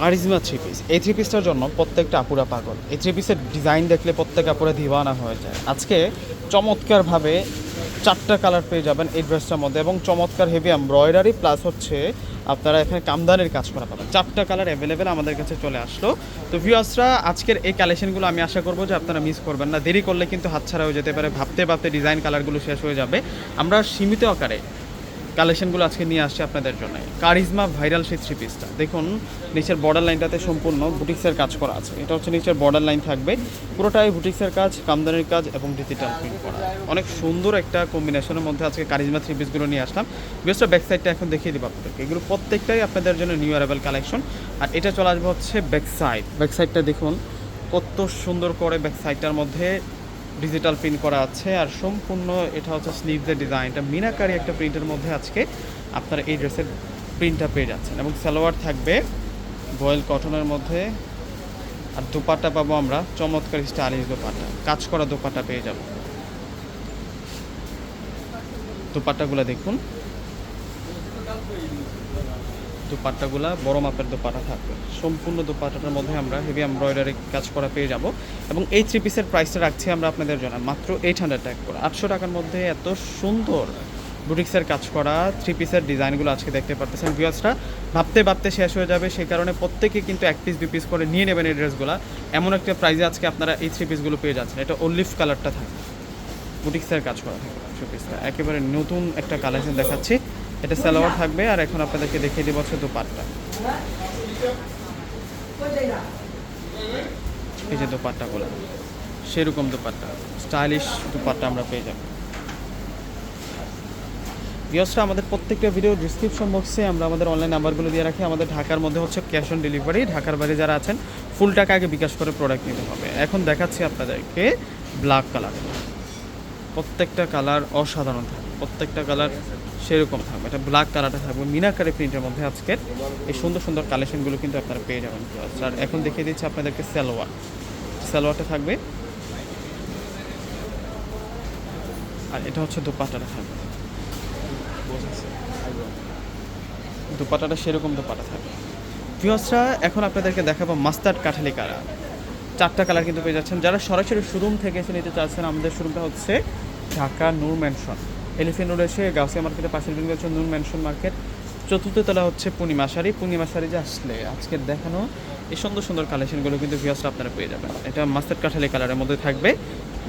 Charisma three piece এই three পিসটার জন্য প্রত্যেকটা আপুরা পাগল। এই থ্রি পিসের ডিজাইন দেখলে প্রত্যেক আপুরা দিওয়ানা হয়ে যায়। আজকে চমৎকারভাবে চারটা কালার পেয়ে যাবেন এই ড্রেসটার মধ্যে এবং চমৎকার হেভি এমব্রয়ডারি প্লাস হচ্ছে আপনারা এখানে কামদানের কাজ করা পাবেন। চারটা কালার অ্যাভেলেবেল আমাদের কাছে চলে আসলো। তো ভিউয়ার্সরা আজকের এই কালেকশনগুলো আমি আশা করব যে আপনারা মিস করবেন না। দেরি করলে কিন্তু হাতছাড়া হয়ে যেতে পারে। ভাবতে ভাবতে ডিজাইন কালারগুলো শেষ হয়ে যাবে। আমরা সীমিত আকারে কালেকশনগুলো আজকে নিয়ে আসছি আপনাদের জন্য। কারিজমা ভাইরাল সেই থ্রি পিসটা দেখুন, নিচের বর্ডার লাইনটাতে সম্পূর্ণ বুটিক্সের কাজ করা আছে। এটা হচ্ছে নিচের বর্ডার লাইন থাকবে। পুরোটাই বুটিক্সের কাজ, কামদানির কাজ এবং ডিজিটাল প্রিন্ট করা। অনেক সুন্দর একটা কম্বিনেশনের মধ্যে আজকে কারিজমা থ্রি পিসগুলো নিয়ে আসলাম। বেস্ট ব্যাক সাইডটা এখন দেখিয়ে দিব আপনাদেরকে। এগুলো প্রত্যেকটাই আপনাদের জন্য নিউ অ্যারাইভেল কালেকশন আর এটা চলে আসবে হচ্ছে ব্যাক সাইড ব্যাক সাইডটা দেখুন, কত সুন্দর করে ব্যাক সাইডটার মধ্যে ডিজিটাল প্রিন্ট করা আছে আর সম্পূর্ণ এটা হচ্ছে স্লিভসের ডিজাইনটা মিনাকারি একটা প্রিন্টের মধ্যে আজকে আপনারা এই ড্রেসের প্রিন্টটা পেয়ে যাচ্ছেন এবং সালোয়ার থাকবে বয়েল কটনের মধ্যে আর দোপাট্টা পাবো আমরা চমৎকার স্টাইলিশ দোপাট্টা। কাজ করা দোপাট্টা পেয়ে যাব। দোপাট্টাগুলো দেখুন। দোপাট্টাগুলা, বড় মাপের দোপাট্টা থাকবে। সম্পূর্ণ দোপাট্টাটার মধ্যে আমরা হেভি এমব্রয়ডারি কাজ করা পেয়ে যাব এবং এই থ্রি পিসের প্রাইসটা রাখছি আমরা আপনাদের জন্য, মাত্র এইট হান্ড্রেড টাকা করে। আটশো টাকার মধ্যে এত সুন্দর বুটিক্সের কাজ করা থ্রি পিসের ডিজাইনগুলো আজকে দেখতে পারতেছেন ভিউয়ার্সরা ভাবতে ভাবতে শেষ হয়ে যাবে সেই কারণে প্রত্যেকে কিন্তু এক পিস দুই পিস করে নিয়ে নেবেন এই ড্রেসগুলো। এমন একটা প্রাইসে আজকে আপনারা এই থ্রি পিসগুলো পেয়ে যাচ্ছেন। এটা অলিভ কালারটা থাকে বুটিক্সের কাজ করা থাকে থ্রি পিসটা একেবারে নতুন একটা কালেকশন দেখাচ্ছি। এটা সালোয়ার থাকবে, আর এখন আপনাদেরকে দেখিয়ে দেবো হচ্ছে দোপাট্টা। এই যে দোপাট্টাগুলো, সেরকম দোপাট্টা, স্টাইলিশ দোপাট্টা আমরা পেয়ে যাব। ভিওসটা আমাদের প্রত্যেকটা ভিডিও ডিসক্রিপশন বক্সে আমরা আমাদের অনলাইন নাম্বারগুলো দিয়ে রাখি। আমাদের ঢাকার মধ্যে হচ্ছে ক্যাশ অন ডেলিভারি ঢাকার বাইরে যারা আছেন ফুল টাকা আগে বিকাশ করে প্রোডাক্ট নিতে হবে। এখন দেখাচ্ছি আপনাদেরকে ব্ল্যাক কালার প্রত্যেকটা কালার অসাধারণ থাকবে। প্রত্যেকটা কালার সেরকম থাকবে। এটা ব্ল্যাক কালারটা থাকবে। মিনাকারি প্রিন্টের মধ্যে আজকে এই সুন্দর সুন্দর কালেকশনগুলো কিন্তু আপনারা পেয়ে যাবেন। আর এখন দেখিয়ে দিচ্ছি আপনাদেরকে সালোয়ার। সালোয়ারটা থাকবে। আর এটা হচ্ছে দোপাট্টাটা থাকবে। দোপাট্টাটা সেরকম দোপাট্টা থাকবে। ভিউয়ার্সরা, এখন আপনাদেরকে দেখাবো মাস্টার্ড কাঠালি কালার চারটা কালার কিন্তু পেয়ে যাচ্ছেন। যারা সরাসরি শোরুম থেকে এসে নিতে চাচ্ছেন, আমাদের শোরুমটা হচ্ছে Dhaka Noor mansion elephant road এসে গাউসিয়া মার্কেটের পাশের বিল্ডিং হচ্ছে নুন ম্যানশন মার্কেট। চতুর্থ তলা হচ্ছে পূর্ণিমা শাড়ি। পূর্ণিমা শাড়ি যে আসলে আজকের দেখানো, এই সুন্দর সুন্দর কালেকশনগুলো কিন্তু ভিউয়ার্সরা আপনারা পেয়ে যাবেন। এটা মাস্টার কাঠালি কালারের মধ্যে থাকবে।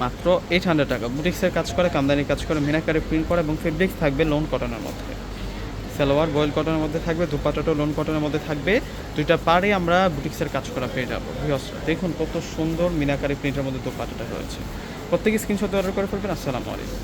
মাত্র এইট হান্ড্রেড টাকা। বুটিক্সের কাজ করে, কামদানির কাজ করে মিনাকারে প্রিন্ট করা এবং ফেব্রিক্স থাকবে লোন কটনের মধ্যে। সালোয়ার বয়েল কটনের মধ্যে থাকবে দুপাটাটো লোন কটনের মধ্যে থাকবে। দুইটা পারে আমরা বুটিক্সের কাজ করা পেয়ে যাব। দেখুন কত সুন্দর মিনাকারি প্রিন্টের মধ্যে দুপাটাটা রয়েছে। প্রত্যেকে স্ক্রিনশট অর্ডার করে ফেলবেন। আসসালামু আলাইকুম।